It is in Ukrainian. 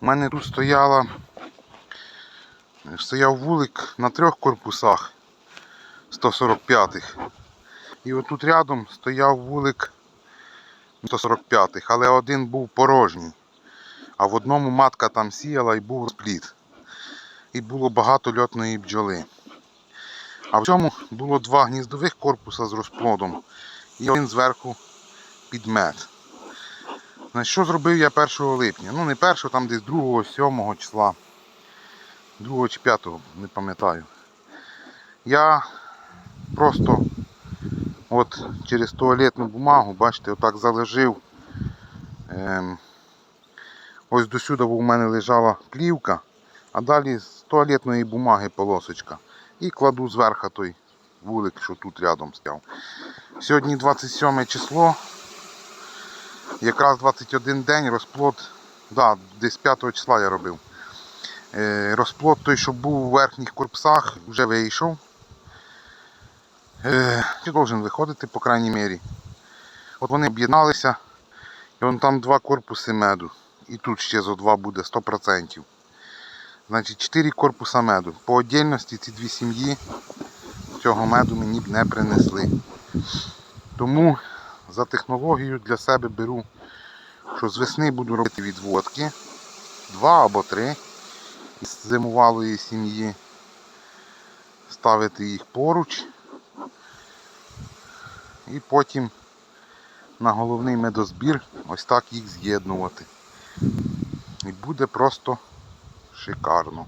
У мене тут стояла, стояв вулик на трьох корпусах 145-х. І отут рядом стояв вулик 145-х, але один був порожній. А в одному матка там сіяла і був розпліт. І було багато льотної бджоли. А в цьому було два гніздових корпуса з розплодом і один зверху під мед. Значить, що зробив я 1 липня? Ну не 1, там десь 2, 7 числа. 2 чи 5, не пам'ятаю. Я просто от через туалетну бумагу, бачите, отак заложив. Ем, ось до сюди у мене лежала плівка, а далі з туалетної бумаги полосочка. І кладу зверху той вулик, що тут рядом стояв. Сьогодні 27 число. Якраз 21 день розплод, да, десь 5 числа я робив. Е, розплод той, що був у верхніх корпусах, вже вийшов. Е, чи должен виходити, по крайній мірі. От вони об'єдналися. І вон там два корпуси меду. І тут ще зо два буде 100%. Значить 4 корпуса меду. По отдельності ці дві сім'ї цього меду мені б не принесли. Тому за технологію для себе беру, що з весни буду робити відводки. Два або три із зимувалої сім'ї. Ставити їх поруч. І потім на головний медозбір ось так їх з'єднувати. І буде просто шикарно.